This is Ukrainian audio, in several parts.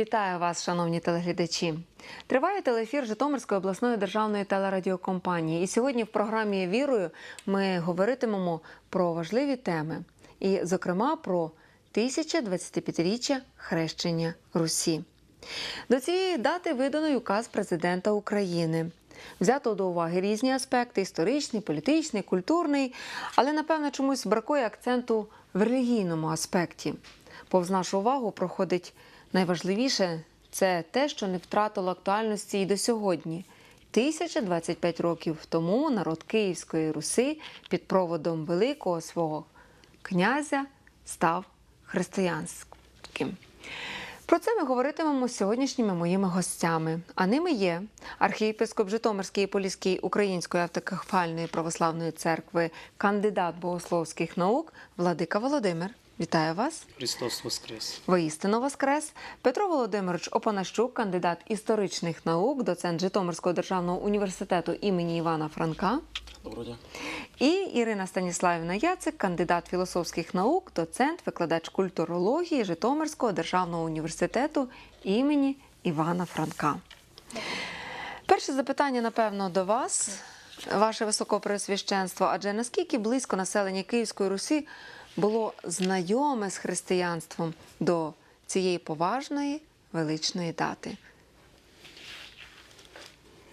Вітаю вас, шановні телеглядачі. Триває телеефір Житомирської обласної державної телерадіокомпанії. І сьогодні в програмі Вірою ми говоритимемо про важливі теми, і, зокрема, про 1025-річчя хрещення Русі. До цієї дати видано й указ президента України. Взято до уваги різні аспекти: історичний, політичний, культурний, але напевно чомусь бракує акценту в релігійному аспекті. Повз нашу увагу проходить найважливіше це те, що не втратило актуальності і до сьогодні. 1025 років тому народ Київської Руси під проводом великого свого князя став християнським. Про це ми говоритимемо з сьогоднішніми моїми гостями. А ними є архієпископ Житомирський і Поліський Української автокефальної православної церкви, кандидат богословських наук Владика Володимир. Вітаю вас! Христос Воскрес! Воістину Воскрес, Петро Володимирович Опанащук, кандидат історичних наук, доцент Житомирського державного університету імені Івана Франка. Доброго дня. І Ірина Станіславівна Яцик, кандидат філософських наук, доцент, викладач культурології Житомирського державного університету імені Івана Франка. Перше запитання, напевно, до вас, ваше високопреосвященство. Адже наскільки близько населення Київської Русі було знайоме з християнством до цієї поважної величної дати?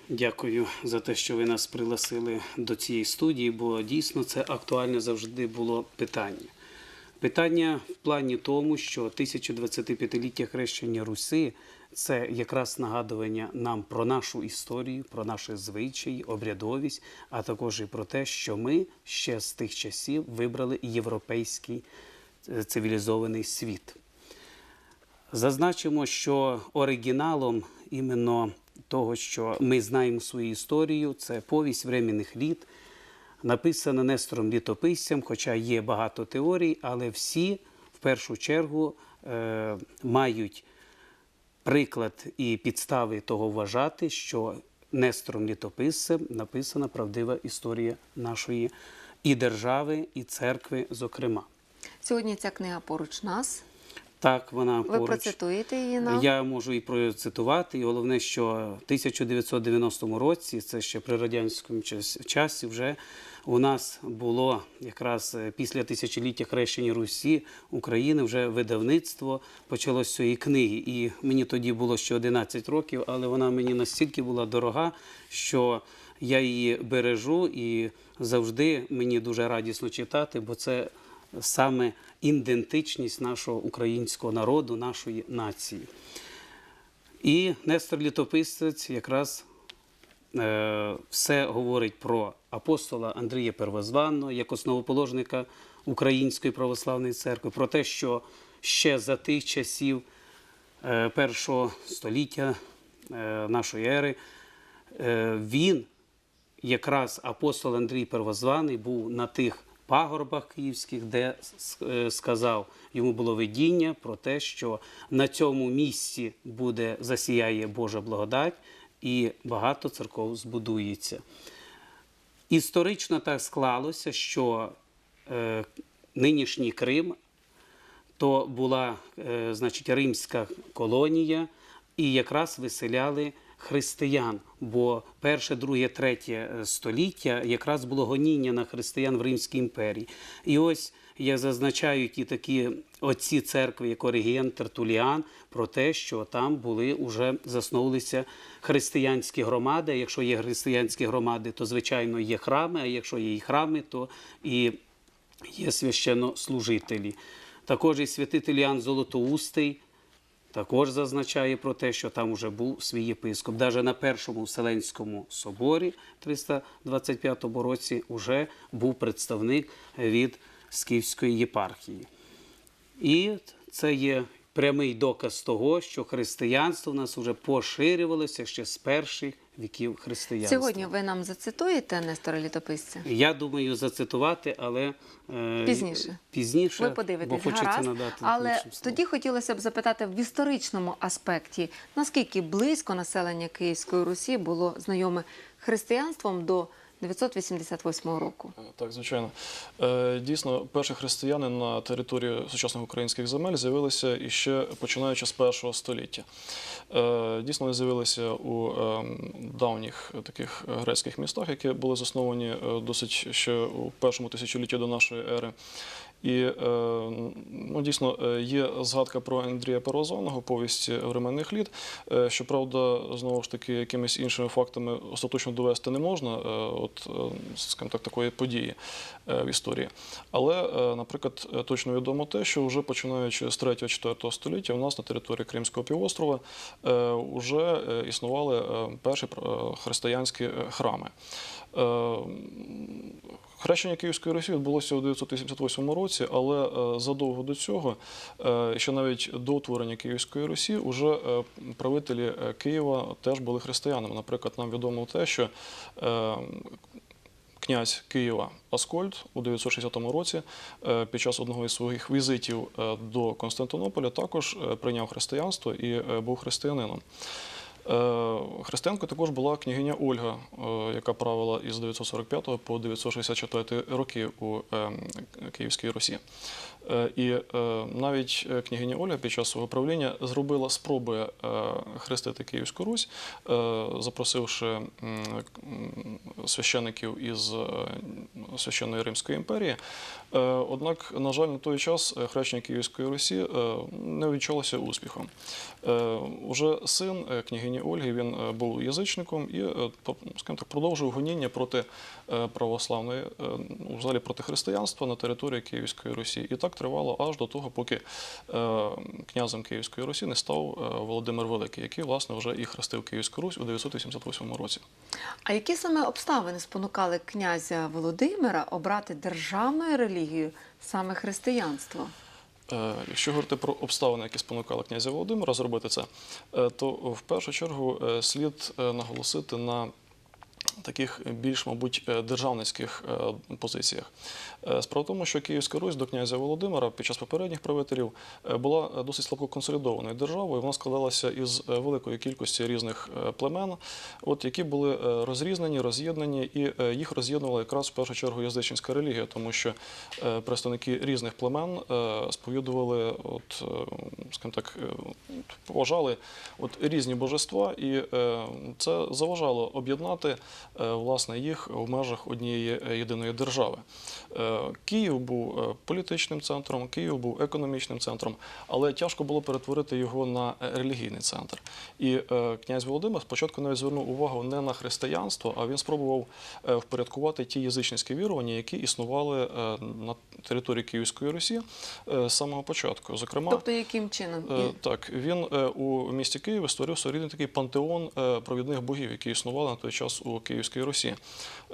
Дякую за те, що ви нас пригласили до цієї студії, бо дійсно це актуальне завжди було питання. Питання в плані тому, що 1025-ліття хрещення Руси це якраз нагадування нам про нашу історію, про наші звичаї, обрядовість, а також і про те, що ми ще з тих часів вибрали європейський е, цивілізований світ. Зазначимо, що оригіналом іменно того, що ми знаємо свою історію, це повість временних літ, написана Нестором Літописцем, хоча є багато теорій, але всі в першу чергу е, мають приклад і підстави того вважати, що Нестором Літописцем написана правдива історія нашої і держави, і церкви, зокрема. Сьогодні ця книга поруч нас. Так, вона Ви поруч. процитуєте її нам? Я можу і процитувати. І головне, що в 1990 році, це ще при радянському часі, вже у нас було якраз е, після тисячоліття хрещення Русі України вже видавництво почалось цієї книги. І мені тоді було ще 11 років, але вона мені настільки була дорога, що я її бережу і завжди мені дуже радісно читати, бо це саме ідентичність нашого українського народу, нашої нації. І Нестор Літописець якраз е, все говорить про апостола Андрія Первозванного як основоположника Української православної церкви, про те, що ще за тих часів е, першого століття е, нашої ери е, він, якраз апостол Андрій Первозваний, був на тих пагорбах київських, де сказав, йому було видіння про те, що на цьому місці буде засіяє Божа благодать і багато церков збудується. Історично так склалося, що е, нинішній Крим то була е, значить, римська колонія, і якраз виселяли християн. Бо перше, друге, третє е, століття якраз було гоніння на християн в Римській імперії. І ось як зазначають і такі отці церкви, як Оригієн, Тертуліан, про те, що там були уже засновувалися християнські громади. Якщо є християнські громади, то звичайно є храми. А якщо є і храми, то і є священнослужителі. Також і святитель Іоанн Золотоустий також зазначає про те, що там вже був свій єпископ. Навіть на першому Вселенському соборі 325 році вже був представник від Скіфської єпархії. І це є прямий доказ того, що християнство в нас вже поширювалося ще з перших віків християнства. Сьогодні ви нам зацитуєте Нестора Літописця? Я думаю зацитувати, але е, Пізніше. пізніше Ви бо подивитесь, хочеться гаразд. надати Але тоді хотілося б запитати в історичному аспекті, наскільки близько населення Київської Русі було знайоме християнством до 1988 року. Так, звичайно. Е, Дійсно, перші християни на території сучасних українських земель з'явилися іще починаючи з першого століття. Е, Дійсно, вони з'явилися у ем, давніх таких грецьких містах, які були засновані е, досить ще у першому тисячолітті до нашої ери. І е, ну, дійсно е, є згадка про Андрія Первозваного, повісті временних літ. Е, Щоправда, знову ж таки, якимись іншими фактами остаточно довести не можна, от, скажімо так, такої події в історії. Але, наприклад, точно відомо те, що вже починаючи з 3-4 століття у нас на території Кримського півострова вже існували перші християнські храми. Е, Хрещення Київської Русі відбулося у 988 році, але е, задовго до цього, е, ще навіть до утворення Київської Русі, уже е, правителі Києва теж були християнами. Наприклад, нам відомо те, що князь Києва Аскольд у 960 році під час одного із своїх візитів до Константинополя також прийняв християнство і був християнином. Е, Християнкою також була княгиня Ольга, е, яка правила із 945 по 964 роки у е, Київській Русі. Е, І навіть княгиня Ольга під час свого правління зробила спроби хрестити Київську Русь, запросивши священиків із священної Римської імперії. Е, Однак, на жаль, на той час е, хрещення Київської Русі е, не відчалося успіхом. Уже син княгині Ольги він був язичником і скажімо так, продовжив гоніння проти православної, е, ну, взагалі проти християнства на території Київської Русі. І так тривало аж до того, поки е, князем Київської Русі не став е, Володимир Великий, який власне вже і хрестив Київську Русь у 988 році. А які саме обставини спонукали князя Володимира обрати державною релігією саме християнство? Е, Якщо говорити про обставини, які спонукали князя Володимира зробити це, е, то в першу чергу е, слід е, наголосити на таких більш, мабуть, е, державницьких е, позиціях. Е, Справа в тому, що Київська Русь до князя Володимира під час попередніх правителів е, була е, досить слабко консолідованою державою. Вона складалася із е, великої кількості різних е, племен, от, які були е, розрізнені, роз'єднані, і е, їх роз'єднувала якраз в першу чергу язичницька релігія, тому що е, представники різних племен е, сповідували, от, е, скажімо так, е, поважали от, різні божества, і е, це заважало об'єднати е, власне їх в межах однієї е, єдиної держави. Е, Київ був е, політичним центром, Київ був економічним центром, але тяжко було перетворити його на е, релігійний центр. І е, князь Володимир спочатку навіть звернув увагу не на християнство, а він спробував е, впорядкувати ті язичницькі вірування, які існували е, на території Київської Русі е, з самого початку. Зокрема, Тобто, яким чином? Е, Так, він е, у місті Києві створив своєрідний такий пантеон е, провідних богів, які існували на той час у Київській Русі.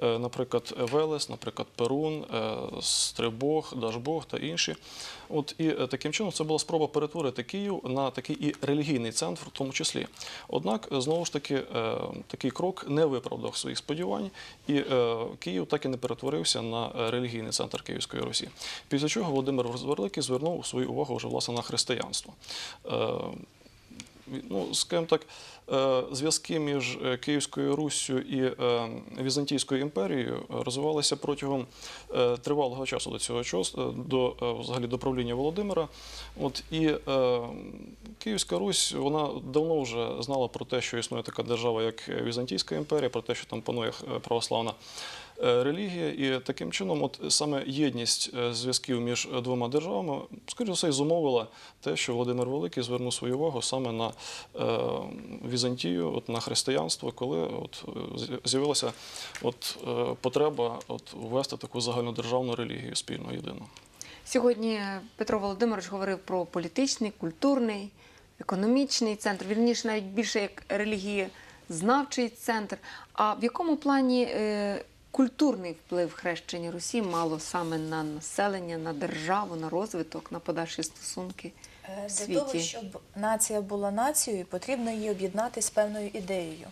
Е, Наприклад, Велес, наприклад, Перун, е, Стрибог, Дажбог та інші. От і е, таким чином це була спроба перетворити Київ на такий і релігійний центр, в тому числі. Однак, знову ж таки, такий крок не виправдав своїх сподівань, і Київ так і не перетворився на релігійний центр Київської Русі. Після чого Володимир Великий звернув свою увагу вже власне на християнство. Ну, скажімо так, е, зв'язки між е, Київською Руссю і е, Візантійською імперією розвивалися протягом тривалого часу до цього часу, до взагалі до правління Володимира. От і Київська Русь вона давно вже знала про те, що існує така держава, як Візантійська імперія, про те, що там панує православна релігія, і таким чином, от саме єдність е, зв'язків між е, двома державами, скоріше все, зумовила те, що Володимир Великий звернув свою увагу саме на е, Візантію, от на християнство, коли от е, з'явилася от е, потреба от ввести таку загальнодержавну релігію спільно єдину. Сьогодні Петро Володимирович говорив про політичний, культурний, економічний центр, вірніше навіть більше як релігієзнавчий центр. А в якому плані е, культурний вплив хрещення Русі мало саме на населення, на державу, на розвиток, на подальші стосунки? Е, світі? Для того, щоб нація була нацією, потрібно її об'єднати з певною ідеєю.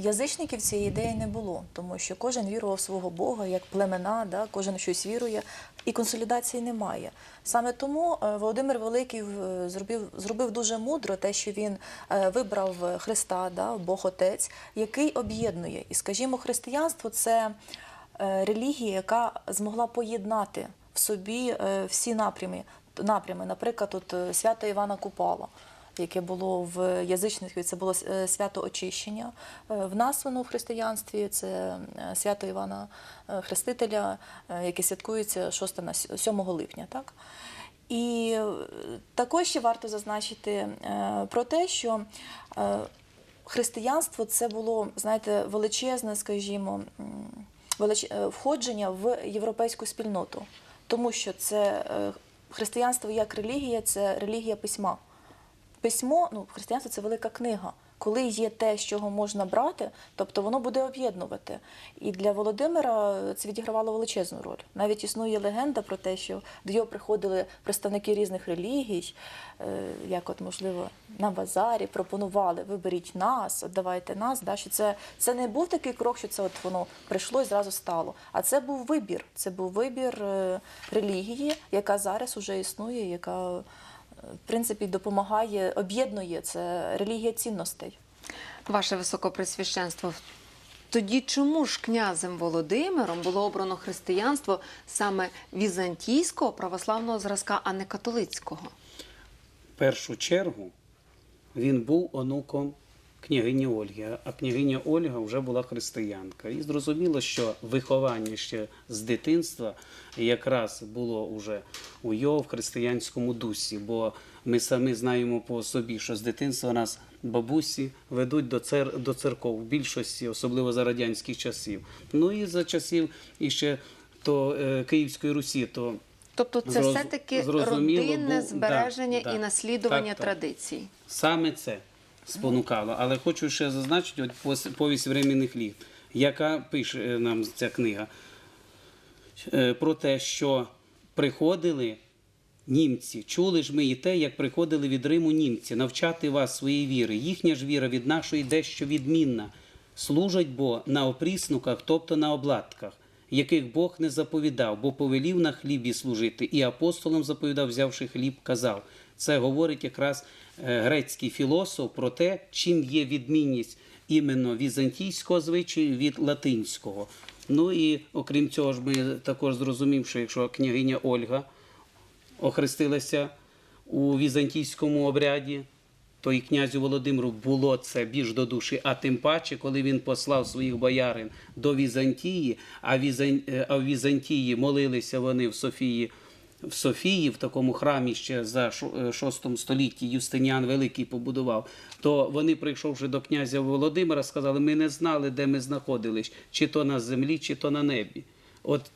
Язичників цієї ідеї не було, тому що кожен вірував свого Бога як племена, да, кожен щось вірує, і консолідації немає. Саме тому е, Володимир Великий е, зробив, зробив дуже мудро те, що він е, вибрав Христа, да, Бог Отець, який об'єднує. І, скажімо, християнство це релігія, яка змогла поєднати в собі всі напрями. напрями. Наприклад, от свято Івана Купала, яке було в язичництві, це було е, свято очищення. Е, В нас воно в християнстві це е, свято Івана Хрестителя, яке святкується 6 на 7 липня. Так? І також ще варто зазначити про те, що християнство це було, знаєте, величезне, скажімо, входження в європейську спільноту, тому що це християнство як релігія, це релігія письма. Письмо, ну, християнство це велика книга. Коли є те, з чого можна брати, тобто воно буде об'єднувати. І для Володимира це відігравало величезну роль. Навіть існує легенда про те, що до його приходили представники різних релігій, е, як от, можливо, на базарі, пропонували виберіть нас, давайте нас. Да, що це, це не був такий крок, що це от воно прийшло і зразу стало. А це був вибір. Це був вибір е, релігії, яка зараз уже існує, яка в принципі допомагає, об'єднує це релігія цінностей. Ваше високопресвященство, тоді чому ж князем Володимиром було обрано християнство саме візантійського православного зразка, а не католицького? В першу чергу він був онуком княгині Ольги, а княгиня Ольга вже була християнка. І зрозуміло, що виховання ще з дитинства якраз було уже у його в християнському дусі, бо ми самі знаємо по собі, що з дитинства нас бабусі ведуть до, цер... до церков в більшості, особливо за радянських часів. Ну і за часів іще то е, Київської Русі, то Тобто це Зроз- все-таки родинне збереження да, і да. наслідування Так, так. традицій. Саме це спонукало. Але хочу ще зазначити от повість временних літ, яка пише е, нам ця книга е, про те, що приходили німці. Чули ж ми і те, як приходили від Риму німці, навчати вас своєї віри. Їхня ж віра від нашої дещо відмінна. Служать бо на опріснуках, тобто на обладках, яких Бог не заповідав, бо повелів на хлібі служити, і апостолам заповідав, взявши хліб, казав. Це говорить якраз е, грецький філософ про те, чим є відмінність іменно візантійського звичаю від латинського. Ну і окрім цього ж ми також зрозумів, що якщо княгиня Ольга охрестилася у візантійському обряді, то і князю Володимиру було це більш до душі. А тим паче, коли він послав своїх боярин до Візантії, а, е, в Візантії молилися вони в Софії. В Софії, в такому храмі ще за VI столітті Юстиніан Великий побудував, то вони, прийшовши до князя Володимира, сказали: ми не знали, де ми знаходились, чи то на землі, чи то на небі. От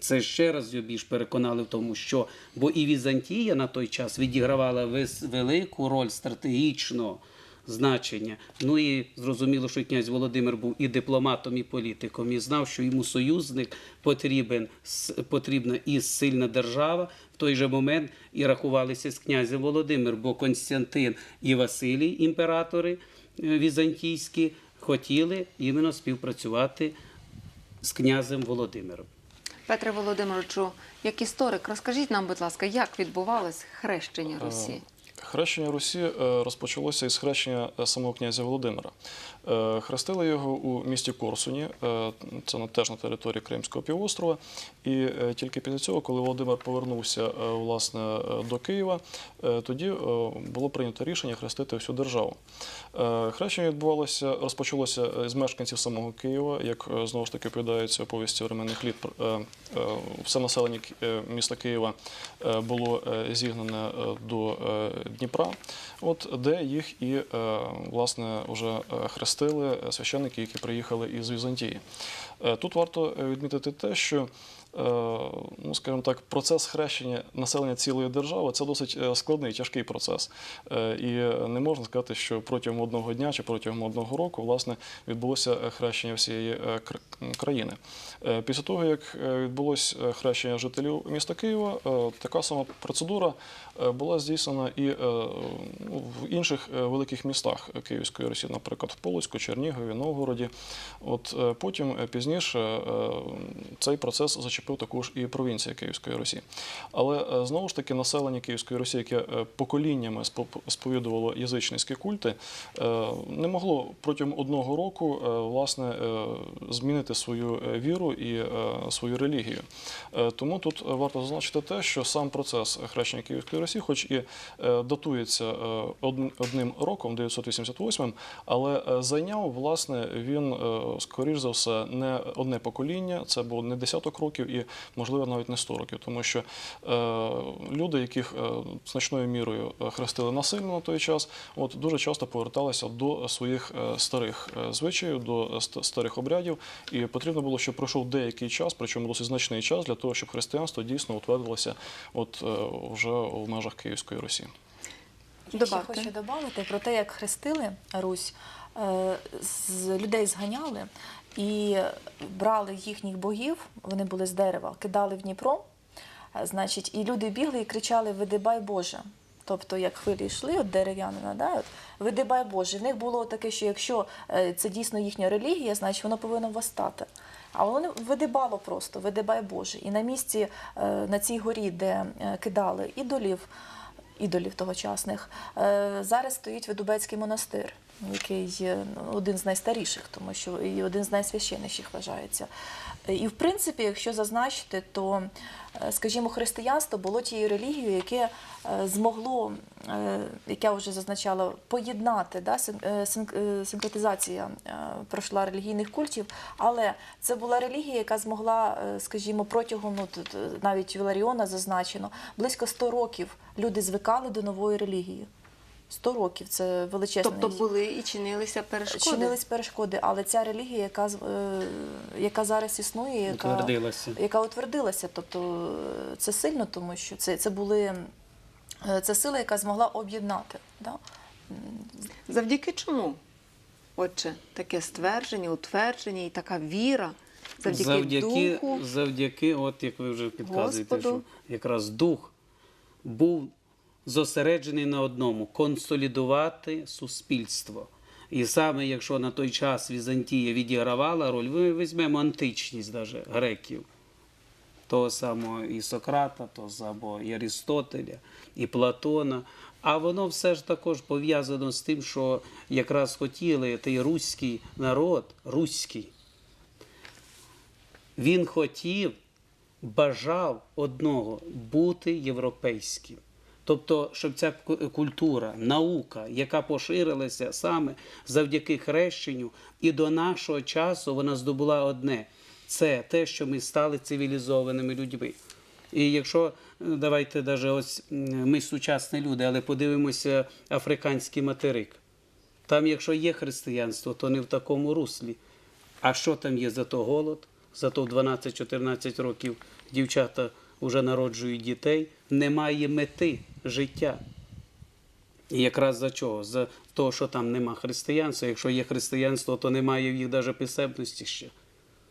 це ще раз його більш переконали в тому, що бо і Візантія на той час відігравала велику роль стратегічного значення. Ну і зрозуміло, що князь Володимир був і дипломатом, і політиком, і знав, що йому союзник потрібен потрібна і сильна держава. В той же момент і рахувалися з князем Володимир, бо Константин і Василій, імператори е, візантійські, хотіли іменно співпрацювати з князем Володимиром. Петре Володимировичу, як історик, розкажіть нам, будь ласка, як відбувалось хрещення Е, Русі? Хрещення Русі е, розпочалося із хрещення е, самого князя Володимира. Е, Хрестили його у місті Корсуні, е, це теж на території Кримського півострова. І е, тільки після цього, коли Володимир повернувся власне до Києва, тоді було прийнято рішення хрестити всю державу. Хрещення відбувалося, розпочалося з мешканців самого Києва, як знову ж таки оповідається у повісті временних літ. Все населення міста Києва було зігнане до Дніпра, от де їх і власне вже е, хрестили священники, які приїхали із Візантії. Е, Тут варто е, відмітити те, що е, ну, скажімо так, процес хрещення населення цілої держави це досить е, складний, тяжкий процес. Е, І не можна сказати, що протягом одного дня чи протягом одного року власне відбулося е, хрещення всієї е, країни. Е, Після того, як е, відбулось е, хрещення жителів міста Києва, е, така сама процедура е, була здійснена і е, ну, в інших е, великих містах Київської Русі, наприклад, в Полоцьку, Чернігові, Новгороді. От е, потім е, пізніше е, цей процес зачепив також і провінція Київської Русі. Але е, знову ж таки населення Київської Русі, яке е, поколіннями сповідувало язичницькі культи, е, не могло протягом одного року власне змінити свою віру і свою релігію. Тому тут варто зазначити те, що сам процес хрещення Київської Русі, хоч і датується одним роком, 988, але зайняв власне він, скоріш за все, не одне покоління, це було не десяток років і, можливо, навіть не 100 років, тому що е, люди, яких е, значною мірою е, хрестили насильно на той час, от дуже часто поверталися до своїх е, старих е, звичаїв, до ст- старих обрядів, і потрібно було, щоб пройшов деякий час, причому досить значний час, для того, щоб християнство дійсно утвердилося от е, вже в межах Київської Русі. Я ще хочу додати про те, як хрестили Русь, е, з людей зганяли і брали їхніх богів, вони були з дерева, кидали в Дніпро. Е, Значить, і люди бігли і кричали Видибай Боже. Тобто, як хвилі йшли от дерев'янина, да, видибай Боже. В них було таке, що якщо е, це дійсно їхня релігія, значить воно повинно восстати. А воно видибало просто, видибай Боже. І на місці, е, на цій горі, де кидали ідолів, ідолів тогочасних. Зараз стоїть Видубецький монастир, який ну, один з найстаріших, тому що і один з найсвященніших вважається. І в принципі, якщо зазначити, то, е, скажімо, християнство було тією релігією, яке е, змогло, е, як я вже зазначала, поєднати да, син- син- синкретизація пройшла релігійних культів, але це була релігія, яка змогла, скажімо, протягом ну, тут, навіть Віларіона зазначено, близько 100 років люди звикали до нової релігії. 100 років це величезний. Тобто були і чинилися перешкоди. Чинились перешкоди, але ця релігія, яка, е, яка зараз існує, яка, Утвердилася. яка утвердилася, тобто е, це сильно, тому що це, це були е, це сила, яка змогла об'єднати. Да? Завдяки чому? Отже, таке ствердження, утвердження і така віра. Завдяки, завдяки, духу. завдяки, от як ви вже підказуєте, Господу. що якраз дух був зосереджений на одному консолідувати суспільство. І саме якщо на той час Візантія відігравала роль, ми візьмемо античність даже греків, того самого і Сократа, того самого і Арістотеля, і Платона. А воно все ж також пов'язано з тим, що якраз хотіли той руський народ, руський, він хотів, бажав одного бути європейським. Тобто, щоб ця культура, наука, яка поширилася саме завдяки хрещенню, і до нашого часу вона здобула одне це те, що ми стали цивілізованими людьми. І якщо е, давайте даже ось ми сучасні люди, але подивимося африканський материк. Там, якщо є християнство, то не в такому руслі. А що там є? Зато голод, зато в 12-14 років дівчата вже народжують дітей, немає мети життя. І якраз за чого? За того, що там нема християнства. Якщо є християнство, то немає в їх навіть писемності ще.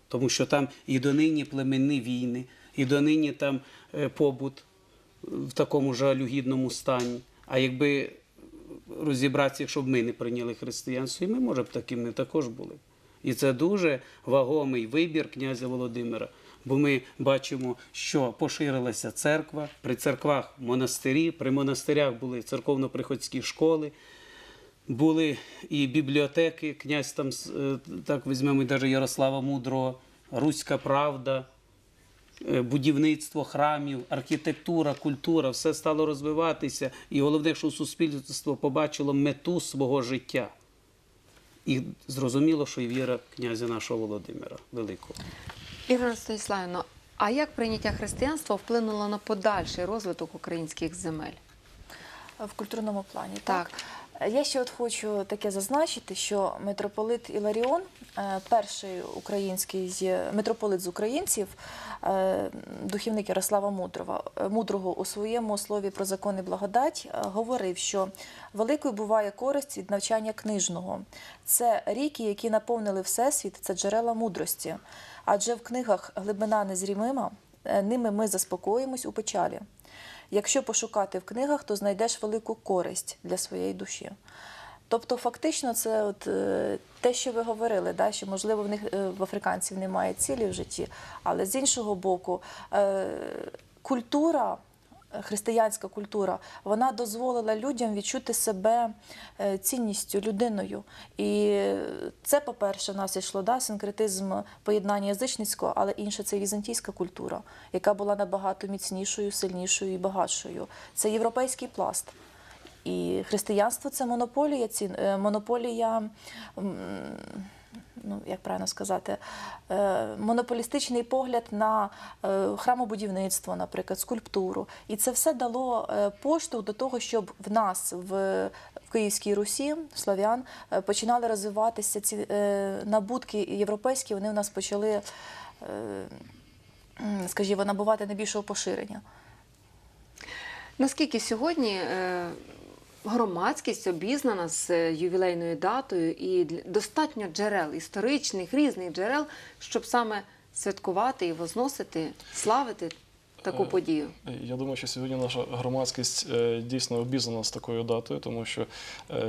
Тому що там і донині племенні війни, і донині там е, побут в такому жалюгідному стані. А якби розібратися, якщо б ми не прийняли християнство, і ми, може б, такими також були. І це дуже вагомий вибір князя Володимира. Бо ми бачимо, що поширилася церква, при церквах монастирі, при монастирях були церковно-приходські школи, були і бібліотеки, князь там, е, так візьмемо навіть Ярослава Мудрого, Руська Правда, е, будівництво храмів, архітектура, культура, все стало розвиватися. І головне, що суспільство побачило мету свого життя. І зрозуміло, що і віра князя нашого Володимира Великого. Ігор Станіславівно, а як прийняття християнства вплинуло на подальший розвиток українських земель? в культурному плані. Так. Так. Я ще от хочу таке зазначити, що митрополит Іларіон, е, перший український митрополит з українців, е, духівник Ярослава Мудрого, е, Мудрого у своєму слові про закон і благодать говорив, що великою буває користь від навчання книжного. Це ріки, які наповнили всесвіт, це джерела мудрості. Адже в книгах глибина незрімима, ними ми заспокоїмось у печалі. Якщо пошукати в книгах, то знайдеш велику користь для своєї душі. Тобто, фактично, це от, е, те, що ви говорили, да, що можливо в них е, в африканців немає цілі в житті, але з іншого боку, е, культура. Християнська культура вона дозволила людям відчути себе е, цінністю, людиною. І це, по-перше, нас йшло да, синкретизм поєднання язичницького, але інше це візантійська культура, яка була набагато міцнішою, сильнішою і багатшою. Це європейський пласт. І християнство це монополія, ці- е, монополія, ну як правильно сказати, е, монополістичний погляд на е, храмобудівництво, наприклад, скульптуру. І це все дало е, поштовх до того, щоб в нас в, Київській Русі, славян, е, починали розвиватися ці набутки європейські, вони в нас почали, скажімо, набувати найбільшого поширення. Наскільки сьогодні громадськість обізнана з е, ювілейною датою і достатньо джерел, історичних, різних джерел, щоб саме святкувати і возносити, славити таку Е, подію? Я думаю, що сьогодні наша громадськість е, дійсно обізнана з такою датою, тому що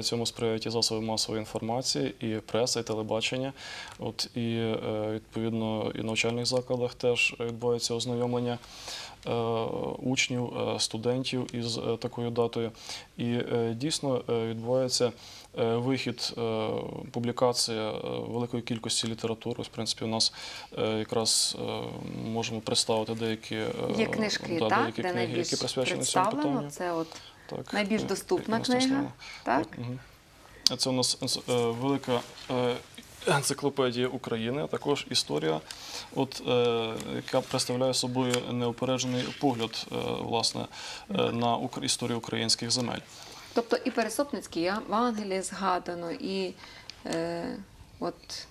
цьому сприяють і засоби масової інформації, і преса, і телебачення. От і відповідно і в навчальних закладах теж відбувається ознайомлення учнів, е, студентів із е, такою датою. І е, дійсно е, відбувається е, вихід, е, публікація е, великої кількості літератури. Ось, В принципі, у нас е, якраз е, можемо представити деякі е, Є книжки, да, так, деякі де книги, які присвячені цьому питанню. Це от Так, найбільш е, доступна книга, так? Це у нас е, велика е, енциклопедія України, а також історія, от, е, яка представляє собою неупереджений погляд е, власне, е, на ук- історію українських земель. Тобто і Пересопницькі Євангелії згадано, і е, от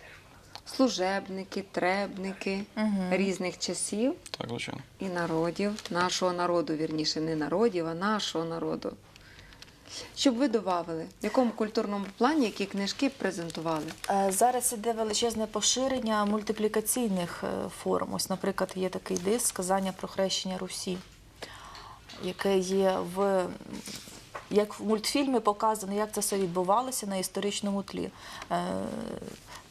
служебники, требники різних часів Так, звичайно. і народів, нашого народу, вірніше, не народів, а нашого народу. Щоб ви додавали, в якому культурному плані які книжки презентували? Е, Зараз іде величезне поширення мультиплікаційних е, форм. Ось, наприклад, є такий диск сказання про хрещення Русі, яке є в як в мультфільмі показано, як це все відбувалося на історичному тлі.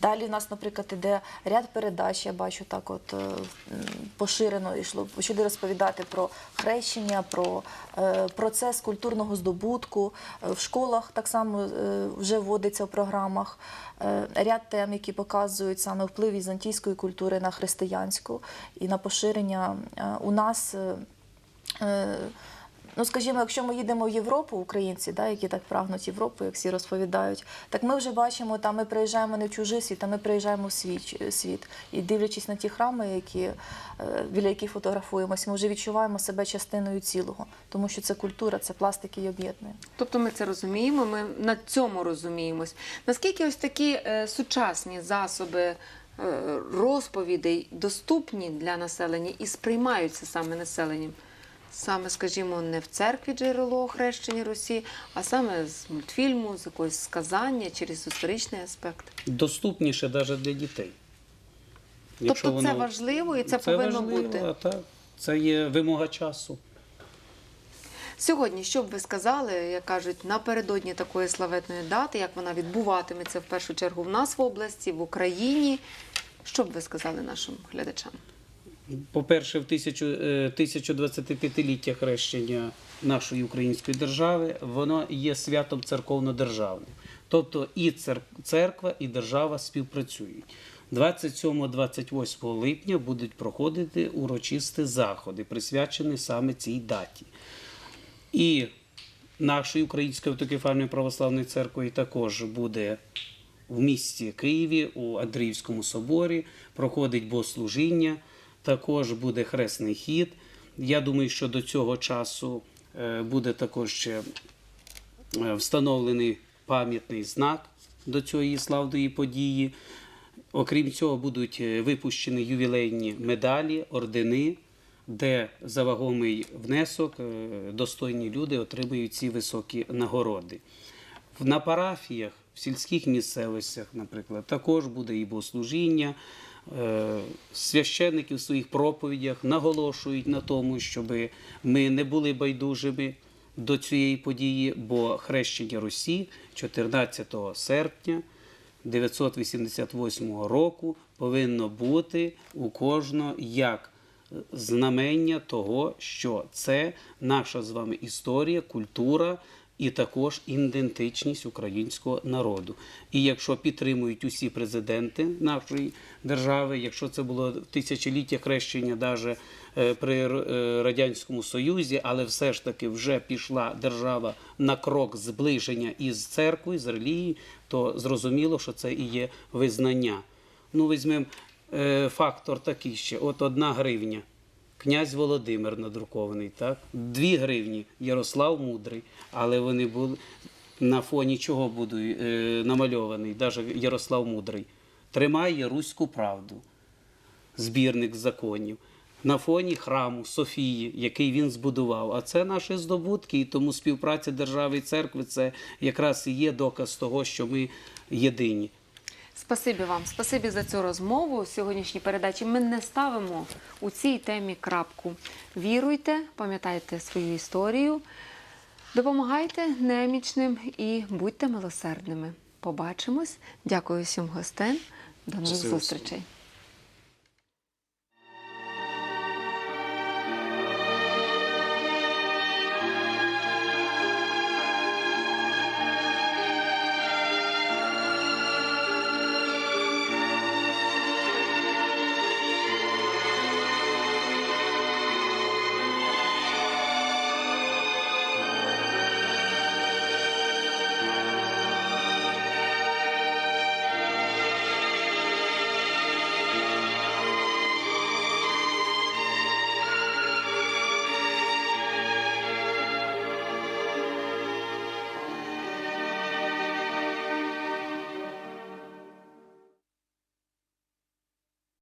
Далі в нас, наприклад, іде ряд передач, я бачу так, от е, поширено йшло, почали розповідати про хрещення, про е, процес культурного здобутку. Е, В школах так само вже вводиться в програмах ряд тем, які показують саме вплив візантійської культури на християнську і на поширення у нас. Ну, скажімо, якщо ми їдемо в Європу, українці, да, які так прагнуть Європу, як всі розповідають, так ми вже бачимо, там ми приїжджаємо не в чужий світ, а ми приїжджаємо в свій ч- світ. І дивлячись на ті храми, які, е, біля яких фотографуємося, ми вже відчуваємо себе частиною цілого, тому що це культура, це пластик, який об'єднує. Тобто ми це розуміємо, ми на цьому розуміємось. Наскільки ось такі е, сучасні засоби е, розповідей доступні для населення і сприймаються саме населенням? Саме, скажімо, не в церкві джерело хрещення Русі, а саме з мультфільму, з якогось сказання через історичний аспект. Доступніше навіть для дітей. Тобто це важливо і це повинно важливо, бути. Так. Це є вимога часу. Сьогодні, що б ви сказали, як кажуть, напередодні такої славетної дати, як вона відбуватиметься в першу чергу в нас в області, в Україні? Що б ви сказали нашим глядачам? По-перше, в тисячу, е, 1025-ліття хрещення нашої української держави, воно є святом церковно-державним. Тобто і церква, і держава співпрацюють. 27-28 липня будуть проходити урочисті заходи, присвячені саме цій даті. І нашою Українською автокефальною православною церквою також буде в місті Києві у Андріївському соборі, проходить богослужіння, також буде хресний хід. Я думаю, що до цього часу е, буде також ще е, встановлений пам'ятний знак до цієї славної події. Окрім цього, будуть е, випущені ювілейні медалі, ордени, де за вагомий внесок достойні люди отримують ці високі нагороди. На парафіях, в сільських місцевостях, наприклад, також буде і богослужіння, е, священники в своїх проповідях наголошують на тому, щоб ми не були байдужими до цієї події, бо хрещення Русі 14 серпня 988 року повинно бути у кожного як знамення того, що це наша з вами історія, культура і також ідентичність українського народу. І якщо підтримують усі президенти нашої держави, якщо це було тисячоліття хрещення, навіть при е, радянському союзі, але все ж таки вже пішла держава на крок зближення із церквою, з релігією, то зрозуміло, що це і є визнання. Ну, візьмемо е, фактор такий ще: от одна гривня. Князь Володимир надрукований, так? Дві гривні Ярослав Мудрий, але вони були на фоні чого будуть е, намальований, навіть Ярослав Мудрий. Тримає руську правду, збірник законів. На фоні храму Софії, який він збудував. А це наші здобутки, і тому співпраця держави і церкви це якраз і є доказ того, що ми єдині. Спасибі вам, спасибі за цю розмову сьогоднішній передачі. Ми не ставимо у цій темі крапку. Віруйте, пам'ятайте свою історію, допомагайте немічним і будьте милосердними. Побачимось. Дякую всім гостям. До нових зустрічей.